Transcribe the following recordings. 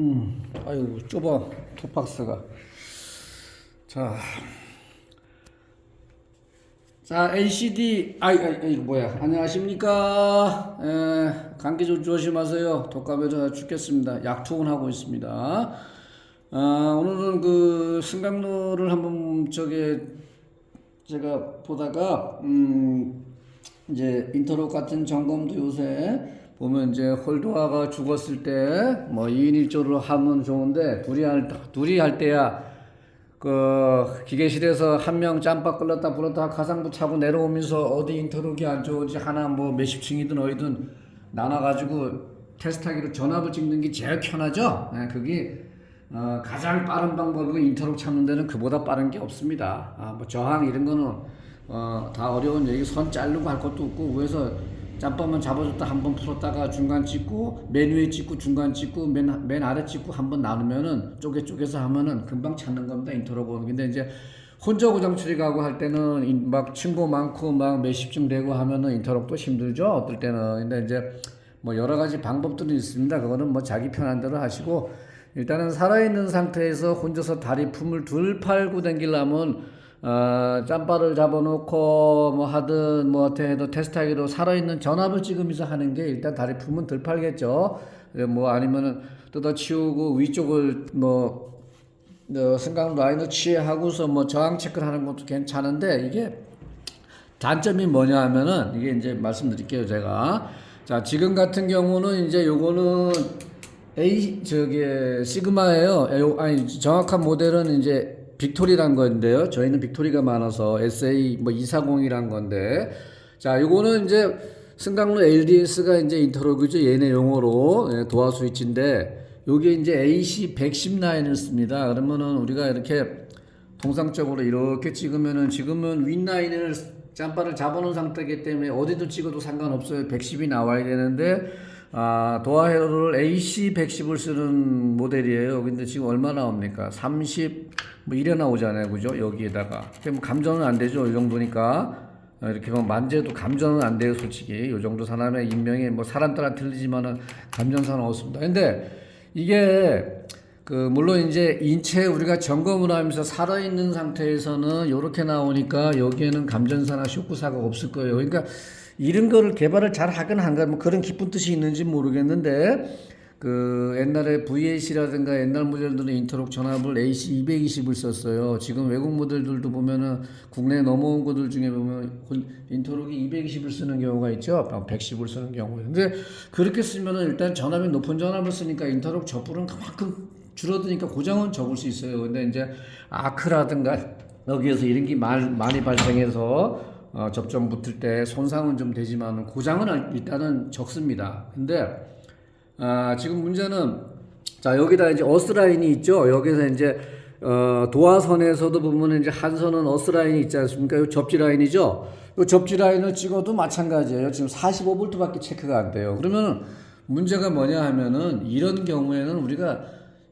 음, 아이고 좁아 톱박스가. 자, 자 LCD 아이, 아이 이거 뭐야? 안녕하십니까? 에, 감기 좀 조심하세요. 독감에서 죽겠습니다. 약 투원 하고 있습니다. 아, 오늘은 그 승강로를 한번 저게 제가 보다가 음 이제 인터넷 같은 점검도 요새 보면 이제 홀도아가 죽었을 때 뭐 2인 1조로 하면 좋은데 둘이 할 둘이 할 때야 그 기계실에서 한 명 짬밥 끌었다 불었다 가상부 차고 내려오면서 어디 인터넷이 안 좋은지 하나 뭐 몇십 층이든 어디든 나눠가지고 테스트하기로 전압을 찍는 게 제일 편하죠. 네, 그게 어, 가장 빠른 방법은 인터넷 찾는 데는 그보다 빠른 게 없습니다. 아, 뭐 저항 이런 거는 어, 다 어려운 얘기 선 자르고 할 것도 없고 위에서 짬밥만 잡아줬다 한 번 풀었다가 중간 찍고 맨 위에 찍고 중간 찍고 맨, 맨 아래 찍고 한 번 나누면은 쪼개 쪼개서 하면은 금방 찾는 겁니다 인터로고는 근데 이제 혼자 고장 처리가고 할 때는 인- 막 친구 많고 막 몇십 층 되고 하면은 인터록도 힘들죠 어떨 때는. 근데 이제 뭐 여러 가지 방법들이 있습니다. 그거는 뭐 자기 편한 대로 하시고 일단은 살아있는 상태에서 혼자서 다리 품을 둘 팔고 댕기려면 어, 짬바를 잡아놓고 뭐 하든 뭐 어떻게 해도 테스트하기로 살아있는 전압을 찍으면서 하는 게 일단 다리 품은 덜 팔겠죠. 예, 뭐 아니면은 뜯어치우고 위쪽을 뭐 어, 승강 라인을 취하고서 뭐 저항 체크를 하는 것도 괜찮은데 이게 단점이 뭐냐 하면은 이게 이제 말씀드릴게요 제가 자 지금 같은 경우는 이제 요거는 A 저기 시그마예요 아니 정확한 모델은 이제 빅토리란 건데요. 저희는 빅토리가 많아서 SA 뭐 240이란 건데. 자 요거는 이제 승강로 LDS가 이제 인터로그죠. 얘네 용어로. 예, 도화 스위치인데 요게 이제 AC 110 라인을 씁니다. 그러면은 우리가 이렇게 통상적으로 이렇게 찍으면은 지금은 윗라인을 짬바를 잡아놓은 상태이기 때문에 어디도 찍어도 상관없어요. 110이 나와야 되는데 아, 도화회로를 AC 110을 쓰는 모델이에요. 근데 지금 얼마 나옵니까? 30, 뭐 이래 나오잖아요. 그죠? 여기에다가. 뭐 감전은 안 되죠. 이 정도니까. 어, 이렇게 뭐 만재도 감전은 안 돼요. 솔직히. 이 정도 사람의 인명이 뭐 사람 따라 틀리지만은 감전사는 없습니다. 근데 이게 그 물론 이제 인체 우리가 점검을 하면서 살아있는 상태에서는 이렇게 나오니까 여기에는 감전사나 쇼크사가 없을 거예요. 그러니까 이런 거를 개발을 잘 하긴 한가 뭐 그런 깊은 뜻이 있는지 모르겠는데 그 옛날에 VAC라든가 옛날 모델들은 인터록 전압을 AC 220을 썼어요. 지금 외국 모델들도 보면은 국내에 넘어온 것들 중에 보면 인터록이 220을 쓰는 경우가 있죠. 110을 쓰는 경우. 근데 그렇게 쓰면은 일단 전압이 높은 전압을 쓰니까 인터록 적불은 그만큼 줄어드니까 고장은 적을 수 있어요. 근데 이제 아크라든가 여기에서 이런 게 말- 많이 발생해서 어, 접점 붙을 때 손상은 좀 되지만 고장은 일단은 적습니다. 근데 아, 지금 문제는 자 여기다 이제 어스 라인이 있죠. 여기서 이제 어, 도화선에서도 보면 이제 한 선은 어스 라인이 있지 않습니까? 이 접지 라인이죠. 이 접지 라인을 찍어도 마찬가지예요. 지금 45볼트밖에 체크가 안 돼요. 그러면은 문제가 뭐냐 하면은 이런 경우에는 우리가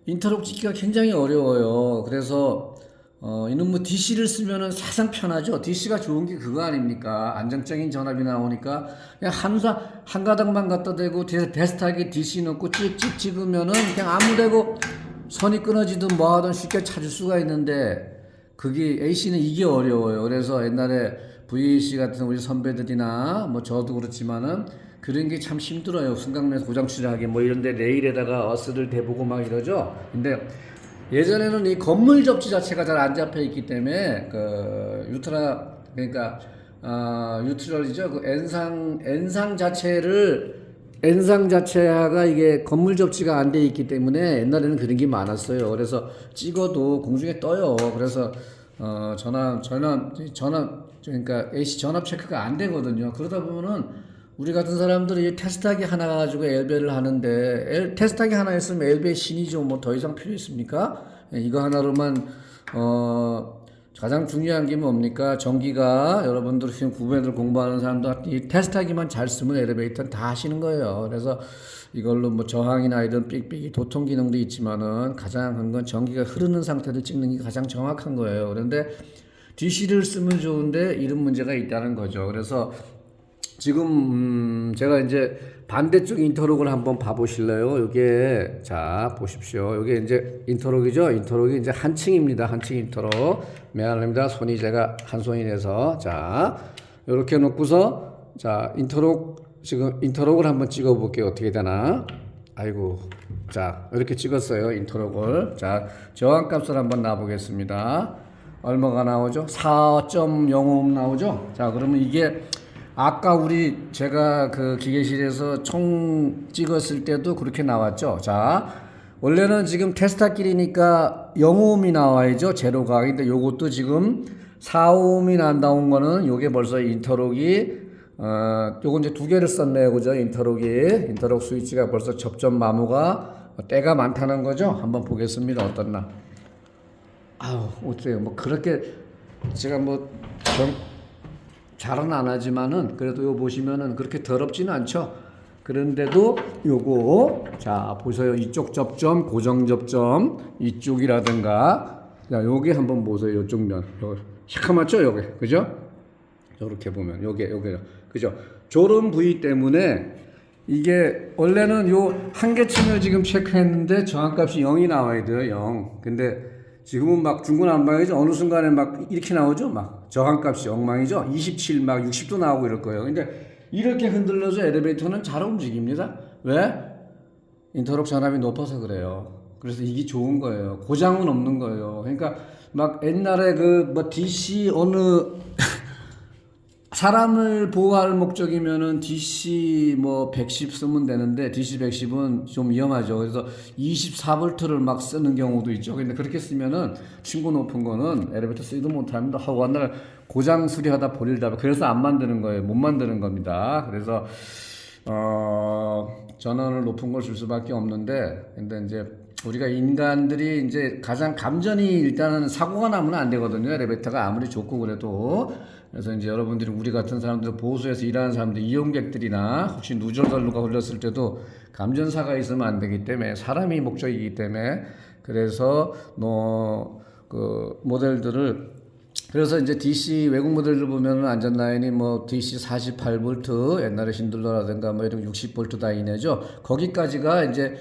인터록 찍기가 굉장히 어려워요. 그래서 어, 이는 뭐 DC를 쓰면은 사상 편하죠. DC가 좋은 게 그거 아닙니까? 안정적인 전압이 나오니까 그냥 한사 한 가닥만 갖다 대고 데- 베스트하게 DC 넣고 찍찍 찍으면은 그냥 아무데고 선이 끊어지든 뭐 하든 쉽게 찾을 수가 있는데 그게 AC는 이게 어려워요. 그래서 옛날에 VAC 같은 우리 선배들이나 뭐 저도 그렇지만은 그런 게 참 힘들어요. 승강면에서 고장 추리하기 뭐 이런데 레일에다가 어스를 대보고 막 이러죠. 근데 예전에는 이 건물 접지 자체가 잘 안 잡혀 있기 때문에 그 유트라 그러니까 아 유트럴이죠. 그 엔상 엔상 자체를 엔상 자체가 이게 건물 접지가 안 돼 있기 때문에 옛날에는 그런 게 많았어요. 그래서 찍어도 공중에 떠요. 그래서 어 전압 전압 전압 그러니까 AC 전압 체크가 안 되거든요. 그러다 보면은 우리 같은 사람들이 테스트하기 하나 가지고 엘베를 하는데 엘, 테스트하기 하나 있으면 엘베 신이죠. 뭐 더 이상 필요 있습니까? 예, 이거 하나로만 어 가장 중요한 게 뭡니까? 전기가 여러분들 지금 구매들 공부하는 사람들 이 테스트하기만 잘 쓰면 엘리베이터는 다 하시는 거예요. 그래서 이걸로 뭐 저항이나 이런 삑삑이 도통 기능도 있지만은 가장 큰 건 전기가 흐르는 상태를 찍는 게 가장 정확한 거예요. 그런데 DC를 쓰면 좋은데 이런 문제가 있다는 거죠. 그래서 지금 음, 제가 이제 반대쪽 인터록을 한번 봐보실래요? 이게 자 보십시오. 이게 이제 인터록이죠. 인터록이 이제 한층입니다. 한층 인터록. 미안합니다. 손이 제가 한 손이 내서 자 이렇게 놓고서 자 인터록 지금 인터록을 한번 찍어볼게요. 어떻게 되나? 아이고 자 이렇게 찍었어요. 인터록을 자 저항값을 한번 놔보겠습니다. 얼마가 나오죠? 4.05 나오죠? 자 그러면 이게 아까 우리 제가 그 기계실에서 총 찍었을 때도 그렇게 나왔죠. 자, 원래는 지금 테스타끼리니까 0오음이 나와야죠. 제로가. 근데 요것도 지금 4오음이 난다온 거는 요게 벌써 인터록이 어, 요건 이제 두 개를 썼네요. 그죠? 인터록이. 인터록 스위치가 벌써 접점 마모가 때가 많다는 거죠. 한번 보겠습니다. 어떻나. 아우, 어때요? 뭐 그렇게 제가 뭐 정, 잘은 안 하지만은 그래도 요 보시면은 그렇게 더럽지는 않죠. 그런데도 요거 자 보세요. 이쪽 접점 고정 접점 이쪽이라든가. 자 요게 한번 보세요. 요쪽 면. 요, 시커멓죠? 요게. 그죠? 요렇게 보면. 요게 요게. 그죠? 조름 부위 때문에 이게 원래는 요 한계층을 지금 체크했는데 저항값이 0이 나와야 돼요 0 근데 지금은 막 중구난방이죠. 어느 순간에 막 이렇게 나오죠. 막 저항값이 엉망이죠. 27, 막 60도 나오고 이럴 거예요. 근데 이렇게 흔들려서 엘리베이터는 잘 움직입니다. 왜? 인터록 전압이 높아서 그래요. 그래서 이게 좋은 거예요. 고장은 없는 거예요. 그러니까 막 옛날에 그 뭐 DC 어느 사람을 보호할 목적이면은 DC 뭐 110 쓰면 되는데 DC 110은 좀 위험하죠. 그래서 24볼트를 막 쓰는 경우도 있죠. 근데 그렇게 쓰면은 층고 높은 거는 엘리베이터 쓰지도 못합니다. 하고 한날 고장 수리하다 버리다 그래서 안 만드는 거예요. 못 만드는 겁니다. 그래서 어 전원을 높은 걸 줄 수밖에 없는데 근데 이제 우리가 인간들이 이제 가장 감전이 일단은 사고가 나면 안 되거든요. 엘리베이터가 아무리 좋고 그래도 그래서 이제 여러분들이 우리 같은 사람들 보수에서 일하는 사람들 이용객들이나 혹시 누절달루가 걸렸을 때도 감전사가 있으면 안 되기 때문에 사람이 목적이기 때문에 그래서 너 그 모델들을 그래서 이제 DC 외국 모델들 보면은 안전 라인이 뭐 DC 48V 옛날에 신들러라든가 뭐 이런 60V 라인이죠. 거기까지가 이제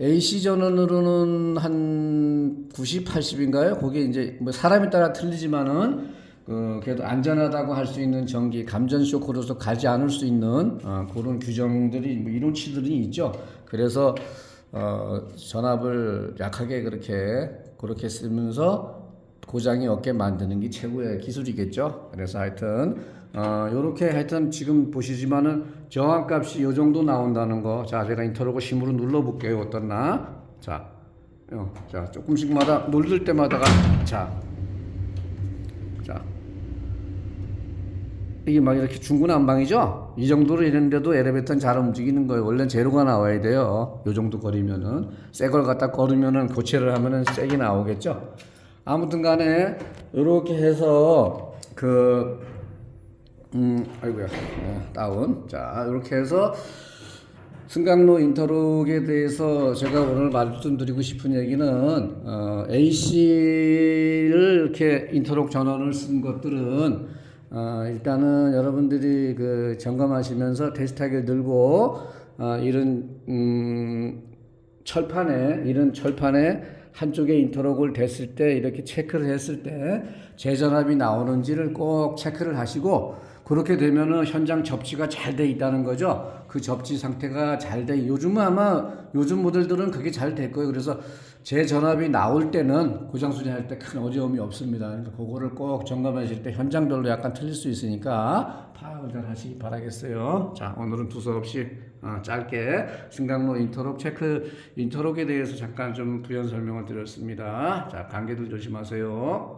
AC 전원으로는 한 90, 80인가요? 거기 이제 뭐 사람에 따라 틀리지만은 그 그래도 안전하다고 할 수 있는 전기 감전 쇼크로서 가지 않을 수 있는 어, 그런 규정들이 뭐 이론치들이 있죠. 그래서 어, 전압을 약하게 그렇게 그렇게 쓰면서 고장이 없게 만드는 게 최고의 기술이겠죠. 그래서 하여튼 어 요렇게 하여튼 지금 보시지만은 저항값이 요 정도 나온다는 거. 자, 제가 인터로고 힘으로 눌러 볼게요. 어떻나? 자. 어, 자, 조금씩마다 누를 때마다가 자. 자. 이게 막 이렇게 중구난방이죠? 이 정도로 이랬는데도 엘리베이터는 잘 움직이는 거예요. 원래는 제로가 나와야 돼요. 요 정도 거리면은. 새 걸 갖다 걸으면은 교체를 하면은 세게 나오겠죠? 아무튼 간에 이렇게 해서 그 음, 아이고야. 네, 다운. 자, 이렇게 해서 승강로 인터록에 대해서 제가 오늘 말씀드리고 싶은 얘기는 어, AC를 이렇게 인터록 전원을 쓴 것들은 어, 일단은 여러분들이 그 점검하시면서 테스트하기를 들고 어, 이런 음, 철판에 이런 철판에 한쪽에 인터록을 댔을 때 이렇게 체크를 했을 때 재전압이 나오는지를 꼭 체크를 하시고 그렇게 되면은 현장 접지가 잘 돼 있다는 거죠. 그 접지 상태가 잘 돼. 요즘은 아마 요즘 모델들은 그게 잘 될 거예요. 그래서 재전압이 나올 때는 고장 수리할 때 큰 어려움이 없습니다. 그래서 그거를 꼭 점검하실 때 현장별로 약간 틀릴 수 있으니까 파악을 잘 하시기 바라겠어요. 자, 오늘은 두서없이 어, 짧게 승강로 인터록 체크 인터록에 대해서 잠깐 좀 부연 설명을 드렸습니다. 자, 관계들 조심하세요.